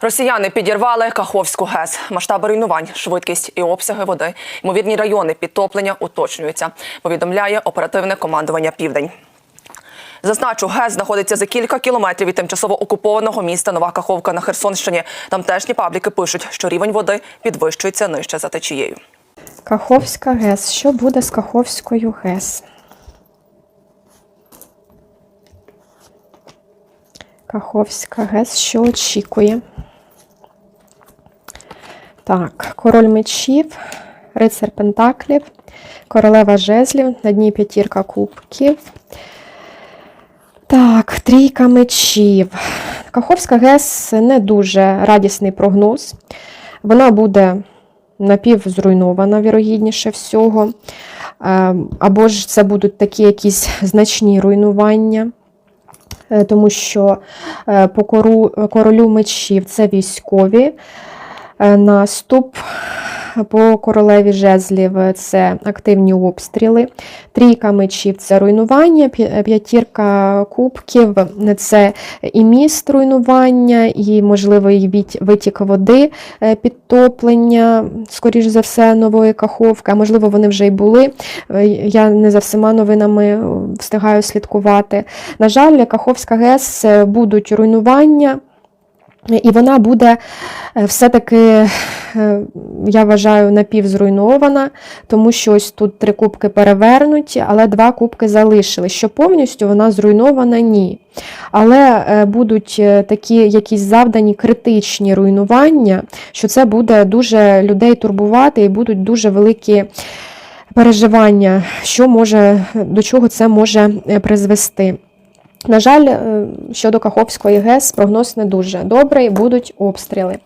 Росіяни підірвали Каховську ГЕС. Масштаби руйнувань, швидкість і обсяги води. Ймовірні райони підтоплення уточнюються. Повідомляє оперативне командування Південь. Зазначу, ГЕС знаходиться за кілька кілометрів від тимчасово окупованого міста Нова Каховка на Херсонщині. Тамтешні пабліки пишуть, що рівень води підвищується нижче за течією. Каховська ГЕС. Що буде з Каховською ГЕС? Каховська ГЕС, що очікує? Так, король мечів, рицар Пентаклів, королева жезлів, на дні п'ятірка кубків. Так, трійка мечів. Каховська ГЕС не дуже радісний прогноз. Вона буде напівзруйнована, вірогідніше всього. Е, Або ж це будуть такі якісь значні руйнування, Е, тому що е, по королю мечів це військові. Е, Наступ по королеві жезлів це активні обстріли. Трійка мечів це руйнування, п'ятірка кубків це і міст руйнування, і можливий витік води, е, підтоплення, скоріш за все, нової каховки. А можливо, вони вже й були. Е, Я не за всіма новинами е, встигаю слідкувати. На жаль, Каховська ГЕС е, будуть руйнування. І вона буде е, все-таки, е, я вважаю, напівзруйнована, тому що ось тут три кубки перевернуті, але два кубки залишили. Що повністю вона зруйнована, ні. Але е, будуть такі якісь завдані критичні руйнування, що це буде дуже людей турбувати і будуть дуже великі переживання, що може, до чого це може призвести. На жаль, е, щодо Каховської ГЕС прогноз не дуже добрий, будуть обстріли.